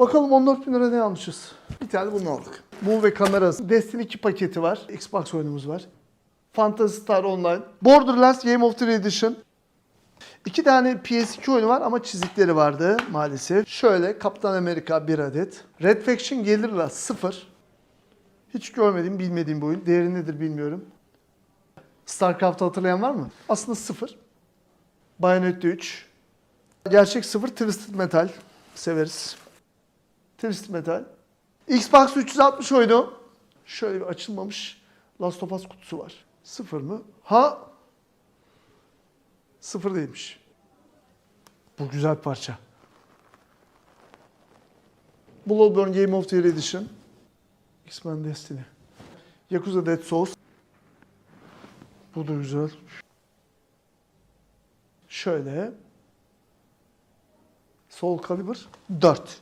Bakalım 14 bin lira ne almışız? Bir tane bunu aldık. Move ve kamerası. Destiny 2 paketi var. Xbox oyunumuz var. Phantasy Star Online. Borderlands Game of the Year Edition. İki tane PS2 oyunu var ama çizikleri vardı maalesef. Şöyle Kaptan Amerika bir adet. Red Faction Guerrilla 0. Hiç görmediğim, bilmediğim bir oyun. Değeri nedir bilmiyorum. StarCraft'ı hatırlayan var mı? Aslında 0. Bayonetta 3. Gerçek 0 Twisted Metal. Severiz. Twisted Metal. Xbox 360 oyunu. Şöyle bir açılmamış Last of Us kutusu var. Sıfır mı? Ha Sıfır değilmiş. Bu güzel parça. Bloodborne Game of the Year Edition. X-Men Destiny. Yakuza Dead Souls. Bu da güzel. Şöyle. Soul Calibur 4.